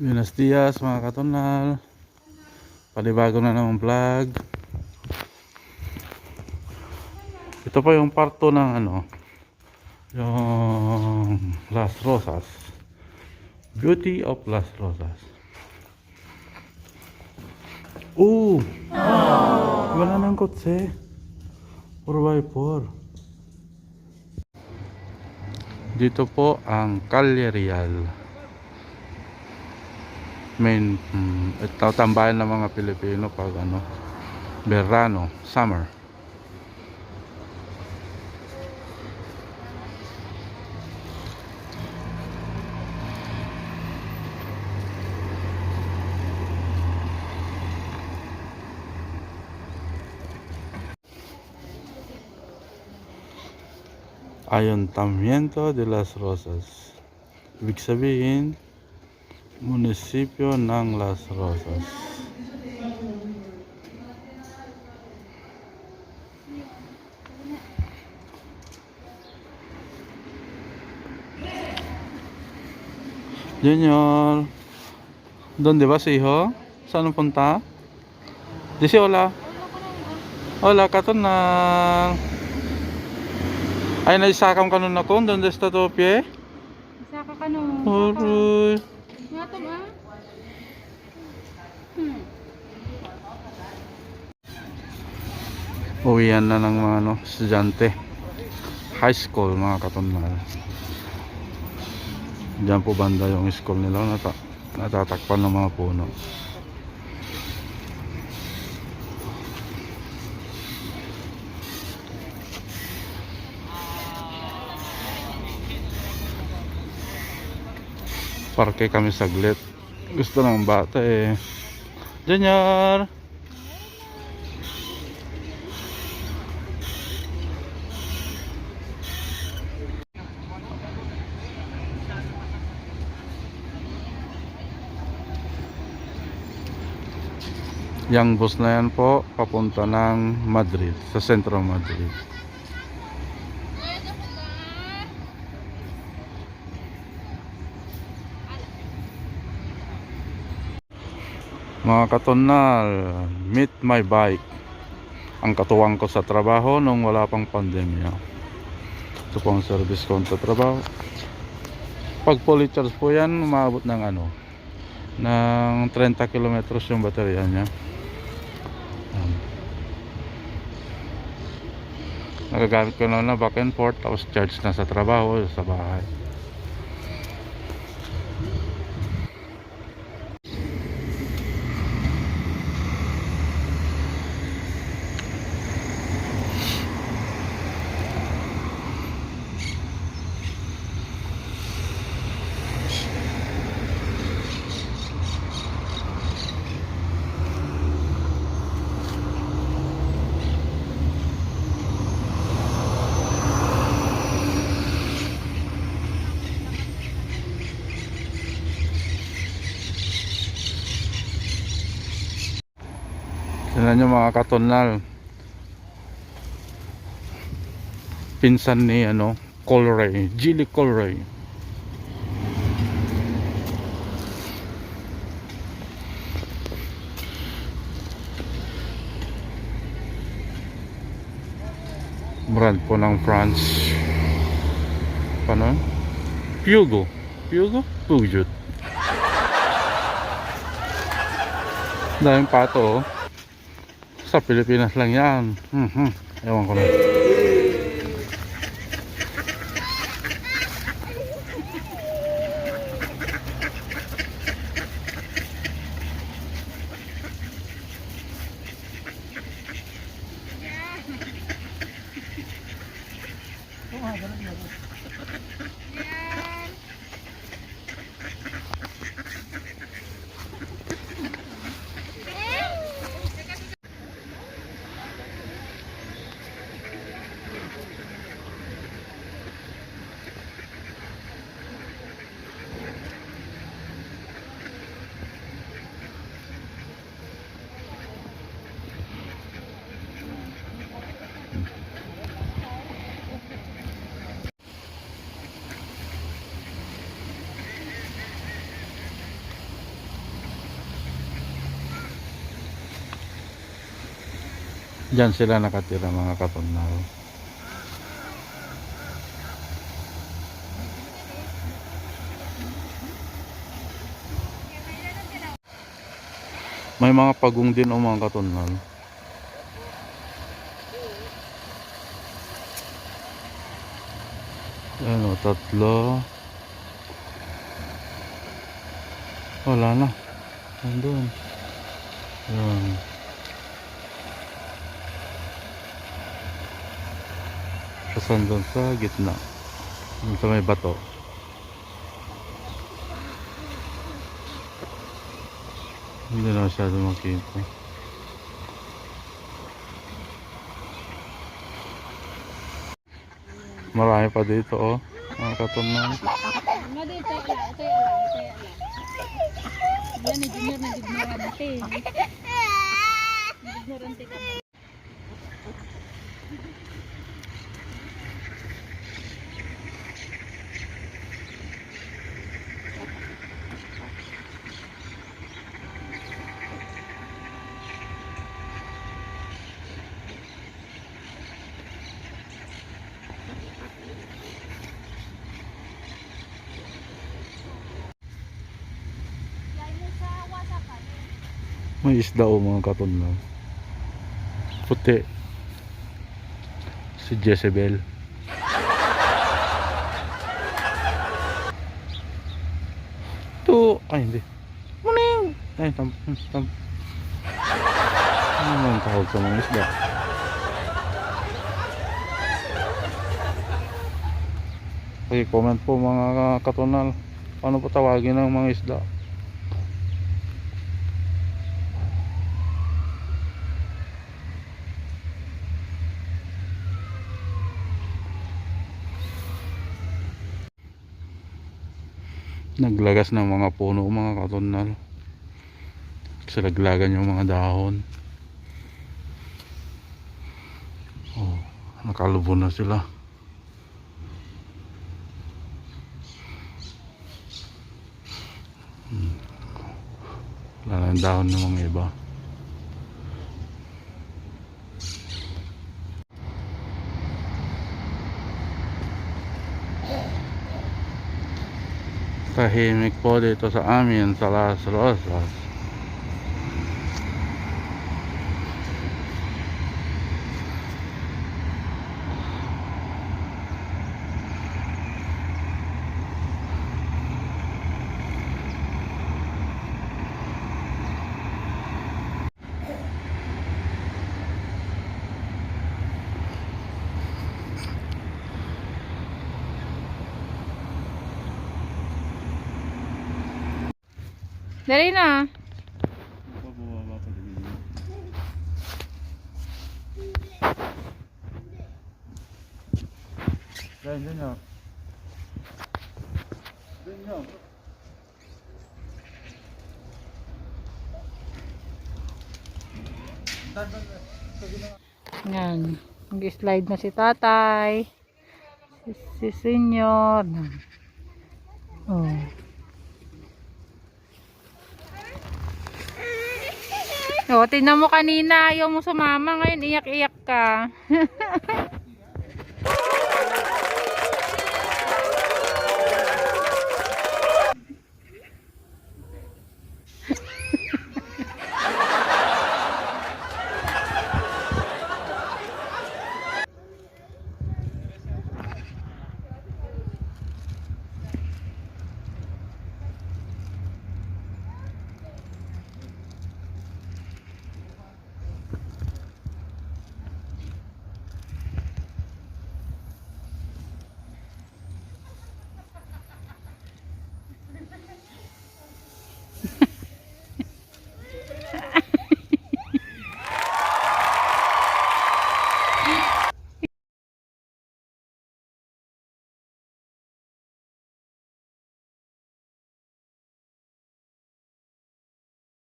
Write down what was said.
Buenos dias mga katonal Panibago na naman vlog. Ito pa yung parto ng ano Yung Las Rosas. Beauty of Las Rosas. Oh! Wala nang kotse. 4x4 Dito po ang Calle Real main mm, ito tambayan ng mga Pilipino pag ano verano, summer. Ayuntamiento de las Rosas. Ibig sabihin Munisipyo ng Las Rosas. Junior. ¿Dónde vas, hijo? Saan punta? Dice hola. Hola, katonang. Ay, naisakam ka nun ako. ¿Dónde está tu pie? Isa ka ka no. Nga to ba? Hmm. Uwian na ng mga ano, estudyante. High school mga katonal. Diyan po banda yung school nila nata natatakpan ng mga puno. Parke kami saglit. Gusto ng bata eh. Junior! Yang bus na yan po, papunta ng Madrid, sa sentro Madrid. Mga katonal, meet my bike. Ang katuwang ko sa trabaho nung wala pang pandemya. Ito po ang service ko sa trabaho. Pag fully charge po yan, umabot ng ano, ng 30 kilometers yung baterya niya. Nagagamit ko na na back and forth tapos charge na sa trabaho sa bahay. Tignan nyo mga katonal. Pinsan ni ano, Colray, Gilly Colray. Brand po ng France. Paano? Pugo. Pugo? Peugeot. Daming pato oh. Sa Pilipinas lang yan. Mm-hmm. Ewan ko na. Oh, yeah. Diyan sila nakatira mga katunal. May mga pagong din o mga katunal. Ano, tatlo. Wala na. Nandun. Yan. Kasan doon sa gitna. Doon sa may bato. Hindi na masyado makita. Marami pa dito oh. Mga katunan. Ano dito? Ito ala. Ito ala. Ito ala. May isda o mga katunan. Puti. Si Jezebel. Ito. Ay, hindi. Muning. Ay, tam. tam. Ano ang tawag sa mga isda? Okay, comment po mga katunal. Paano po tawagin ng mga isda? Naglagas ng mga puno mga katunal salaglagan yung mga dahon. Oh, nakalubo na sila. Hmm. wala na dahon ng mga iba tahimik po dito sa amin sa Las Rosas Dali na. Dahil dyan yun. Dyan yun. Yan. Nag-slide na si tatay. Si, si senior. Oh. Oh, tingnan mo kanina, ayaw mo sumama, ngayon iyak-iyak ka.